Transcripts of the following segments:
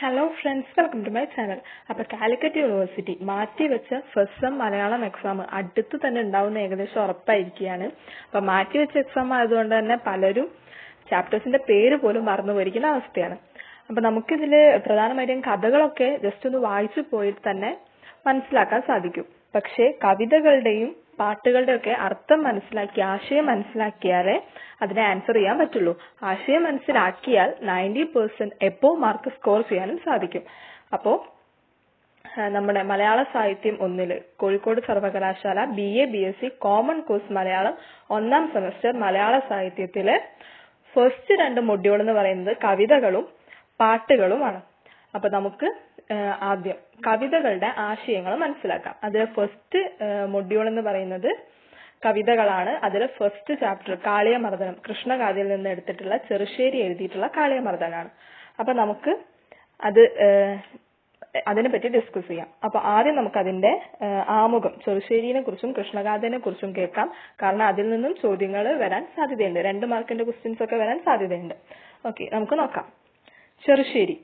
Hello friends welcome to my channel അപ്പൊ Calicut university മാറ്റി വെച്ച ഫസ്റ്റ് സെം മലയാളം എക്സാം അടുത്ത് തന്നെ ഉണ്ടാവുന്ന ഏകദേശം ഉറപ്പായിരിക്കുകയാണ്. അപ്പൊ മാറ്റി വെച്ച എക്സാം ആയതുകൊണ്ട് തന്നെ പലരും ചാപ്റ്റേഴ്സിന്റെ പേര് പോലും മറന്നു പോയിരിക്കുന്ന അവസ്ഥയാണ്. അപ്പൊ നമുക്കിതിൽ പ്രധാനമായിട്ടും കഥകളൊക്കെ ജസ്റ്റ് ഒന്ന് വായിച്ചു പോയി തന്നെ മനസ്സിലാക്കാൻ സാധിക്കും. പക്ഷേ കവിതകളുടെയും പാട്ടുകളുടെയും ഒക്കെ അർത്ഥം മനസ്സിലാക്കി ആശയം മനസ്സിലാക്കിയാലേ അതിനെ ആൻസർ ചെയ്യാൻ പറ്റുള്ളൂ. ആശയം മനസ്സിലാക്കിയാൽ നയന്റി പെർസെന്റ് എപ്പോ മാർക്ക് സ്കോർ ചെയ്യാനും സാധിക്കും. അപ്പോ നമ്മുടെ മലയാള സാഹിത്യം ഒന്നിൽ കോഴിക്കോട് സർവകലാശാല B A B S C common course Malayalam ഒന്നാം സെമസ്റ്റർ മലയാള സാഹിത്യത്തിലെ ഫസ്റ്റ് രണ്ട് മൊഡ്യൂൾ എന്ന് പറയുന്നത് കവിതകളും പാട്ടുകളുമാണ്. അപ്പൊ നമുക്ക് ആദ്യം കവിതകളുടെ ആശയങ്ങൾ മനസ്സിലാക്കാം. അതിലെ ഫസ്റ്റ് മൊഡ്യൂൾ എന്ന് പറയുന്നത് കവിതകളാണ് അതിൽ ഫസ്റ്റ് ചാപ്റ്റർ കാളിയമർദ്ദനം. കൃഷ്ണഗാഥയിൽ നിന്ന് എടുത്തിട്ടുള്ള ചെറുശ്ശേരി എഴുതിയിട്ടുള്ള കാളിയമർദ്ദനാണ്. അപ്പൊ നമുക്ക് അത് അതിനെ പറ്റി ഡിസ്കസ് ചെയ്യാം. അപ്പൊ ആദ്യം നമുക്ക് അതിന്റെ ആമുഖം ചെറുശ്ശേരിനെ കുറിച്ചും കൃഷ്ണഗാഥനെ കുറിച്ചും കേൾക്കാം. കാരണം അതിൽ നിന്നും ചോദ്യങ്ങൾ വരാൻ സാധ്യതയുണ്ട്. രണ്ട് മാർക്കിന്റെ ക്വസ്റ്റ്യൻസ് ഒക്കെ വരാൻ സാധ്യതയുണ്ട്. ഓക്കെ നമുക്ക് നോക്കാം. ചെറുശ്ശേരി.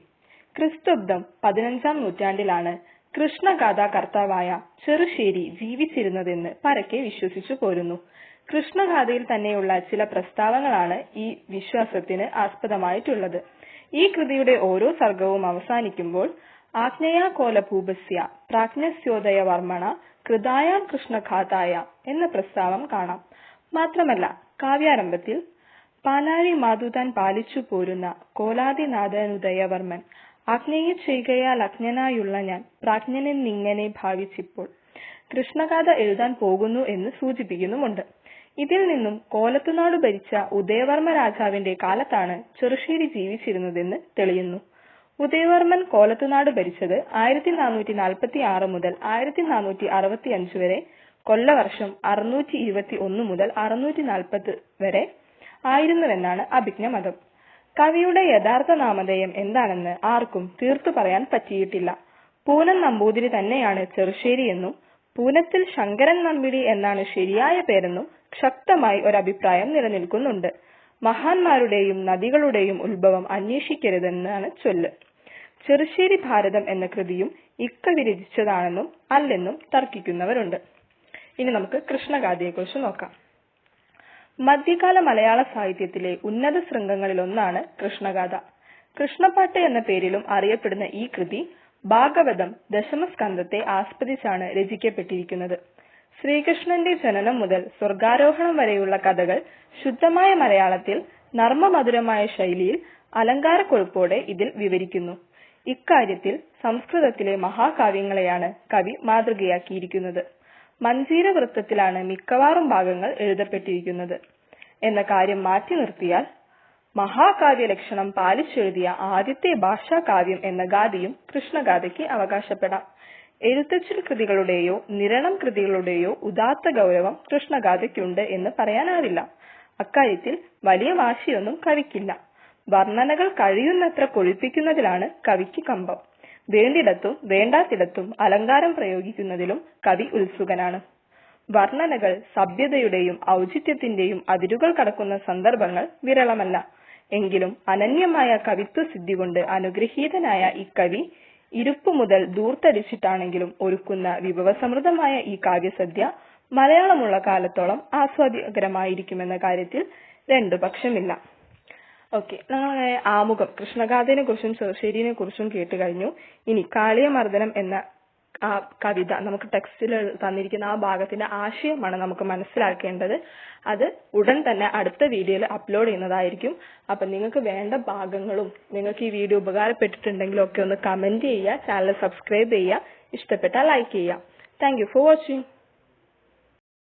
ക്രിസ്തുബ്ദം പതിനഞ്ചാം നൂറ്റാണ്ടിലാണ് കൃഷ്ണഗാഥാകർത്താവായ ചെറുശ്ശേരി ജീവിച്ചിരുന്നതെന്ന് പരക്കെ വിശ്വസിച്ചു പോരുന്നു. കൃഷ്ണഗാഥയിൽ തന്നെയുള്ള ചില പ്രസ്താവങ്ങളാണ് ഈ വിശ്വാസത്തിന് ആസ്പദമായിട്ടുള്ളത്. ഈ കൃതിയുടെ ഓരോ സർഗവും അവസാനിക്കുമ്പോൾ ആജ്ഞയാ കോലഭൂപസ്യ പ്രാജ്ഞസ്യോദയ വർമ്മണ കൃതായാം കൃഷ്ണഘാതായ എന്ന പ്രസ്താവം കാണാം. മാത്രമല്ല കാവ്യാരംഭത്തിൽ പാലാഴി മാതുതാൻ പാലിച്ചു പോരുന്ന കോലാദിനാഥനുദയവർമ്മൻ ആജ്ഞയെ ചെയ്യുകയാൽ അജ്ഞനായുള്ള ഞാൻ പ്രാജ്ഞനെന്നിങ്ങനെ ഭാവിച്ചിപ്പോൾ കൃഷ്ണഗാഥ എഴുതാൻ പോകുന്നു എന്ന് സൂചിപ്പിക്കുന്നുമുണ്ട്. ഇതിൽ നിന്നും കോലത്തുനാട് ഭരിച്ച ഉദയവർമ്മ രാജാവിന്റെ കാലത്താണ് ചെറുശ്ശേരി ജീവിച്ചിരുന്നതെന്ന് തെളിയുന്നു. ഉദയവർമ്മൻ കോലത്തുനാട് ഭരിച്ചത് ആയിരത്തി നാനൂറ്റി നാൽപ്പത്തി ആറ് മുതൽ ആയിരത്തി നാനൂറ്റി അറുപത്തി അഞ്ച് വരെ കൊല്ലവർഷം അറുന്നൂറ്റി ഇരുപത്തി ഒന്ന് മുതൽ അറുന്നൂറ്റി നാൽപ്പത് വരെ ആയിരുന്നുവെന്നാണ് അഭിജ്ഞമതം. കവിയുടെ യഥാർത്ഥ നാമധേയം എന്താണെന്ന് ആർക്കും തീർത്തു പറയാൻ പറ്റിയിട്ടില്ല. പൂനം നമ്പൂതിരി തന്നെയാണ് ചെറുശ്ശേരി എന്നും പൂനത്തിൽ ശങ്കരൻ നമ്പിടി എന്നാണ് ശരിയായ പേരെന്നും ശക്തമായി ഒരഭിപ്രായം നിലനിൽക്കുന്നുണ്ട്. മഹാന്മാരുടെയും നദികളുടെയും ഉത്ഭവം അന്വേഷിക്കരുതെന്നാണ് ചൊല്ല്. ചെറുശ്ശേരി ഭാരതം എന്ന കൃതിയും ഇക്കവി രചിച്ചതാണെന്നും അല്ലെന്നും തർക്കിക്കുന്നവരുണ്ട്. ഇനി നമുക്ക് കൃഷ്ണഗാഥയെക്കുറിച്ച് നോക്കാം. മധ്യകാല മലയാള സാഹിത്യത്തിലെ ഉന്നത ശൃംഗങ്ങളിലൊന്നാണ് കൃഷ്ണഗാഥ. കൃഷ്ണപ്പാട്ട് എന്ന പേരിലും അറിയപ്പെടുന്ന ഈ കൃതി ഭാഗവതം ദശമസ്കന്ധത്തെ ആസ്പദിച്ചാണ് രചിക്കപ്പെട്ടിരിക്കുന്നത്. ശ്രീകൃഷ്ണന്റെ ജനനം മുതൽ സ്വർഗാരോഹണം വരെയുള്ള കഥകൾ ശുദ്ധമായ മലയാളത്തിൽ നർമ്മമധുരമായ ശൈലിയിൽ അലങ്കാരക്കൊഴുപ്പോടെ ഇതിൽ വിവരിക്കുന്നു. ഇക്കാര്യത്തിൽ സംസ്കൃതത്തിലെ മഹാകാവ്യങ്ങളെയാണ് കവി മാതൃകയാക്കിയിരിക്കുന്നത്. മഞ്ചീര വൃത്തത്തിലാണ് മിക്കവാറും ഭാഗങ്ങൾ എഴുതപ്പെട്ടിരിക്കുന്നത്. എന്ന കാര്യം മാറ്റി നിർത്തിയാൽ മഹാകാവ്യ ലക്ഷണം പാലിച്ചെഴുതിയ ആദ്യത്തെ ഭാഷാകാവ്യം എന്ന ഗാഥയും കൃഷ്ണഗാഥയ്ക്ക് അവകാശപ്പെടാം. എഴുത്തച്ഛൻ കൃതികളുടെയോ നിരണം കൃതികളുടെയോ ഉദാത്ത ഗൗരവം കൃഷ്ണഗാഥയ്ക്കുണ്ട് എന്ന് പറയാനാവില്ല. അക്കാര്യത്തിൽ വലിയ വാശിയൊന്നും കവിക്കില്ല. വർണനകൾ കഴിയുന്നത്ര കൊഴിപ്പിക്കുന്നതിലാണ് കവിക്ക് കമ്പം. വേണ്ടിടത്തും വേണ്ടാത്തിടത്തും അലങ്കാരം പ്രയോഗിക്കുന്നതിലും കവി ഉത്സുകനാണ്. വർണനകൾ സഭ്യതയുടെയും ഔചിത്യത്തിന്റെയും അതിരുകൾ കടക്കുന്ന സന്ദർഭങ്ങൾ വിരളമല്ല. എങ്കിലും അനന്യമായ കവിത്വ സിദ്ധി കൊണ്ട് അനുഗ്രഹീതനായ ഈ കവി ഇരുപ്പ് മുതൽ ദൂർത്തടിച്ചിട്ടാണെങ്കിലും ഒരുക്കുന്ന വിഭവസമൃദ്ധമായ ഈ കാവ്യസദ്യ മലയാളമുള്ള കാലത്തോളം ആസ്വാദ്യകരമായിരിക്കുമെന്ന കാര്യത്തിൽ രണ്ടു പക്ഷമില്ല. ഓക്കെ. നമ്മൾ ആമുഖം കൃഷ്ണഗാഥയെ കുറിച്ചും ചെറുശ്ശേരിനെ കുറിച്ചും കേട്ട് കഴിഞ്ഞു. ഇനി കാളിയമർദ്ദനം എന്ന ആ കവിത നമുക്ക് ടെക്സ്റ്റിൽ തന്നിരിക്കുന്ന ആ ഭാഗത്തിന്റെ ആശയമാണ് നമുക്ക് മനസ്സിലാക്കേണ്ടത്. അത് ഉടൻ തന്നെ അടുത്ത വീഡിയോയിൽ അപ്ലോഡ് ചെയ്യുന്നതായിരിക്കും. അപ്പൊ നിങ്ങൾക്ക് വേണ്ട ഭാഗങ്ങളും നിങ്ങൾക്ക് ഈ വീഡിയോ ഉപകാരപ്പെട്ടിട്ടുണ്ടെങ്കിലും ഒക്കെ ഒന്ന് കമന്റ് ചെയ്യുക ചാനൽ സബ്സ്ക്രൈബ് ചെയ്യുക ഇഷ്ടപ്പെട്ടാൽ ലൈക്ക് ചെയ്യുക. Thank for watching.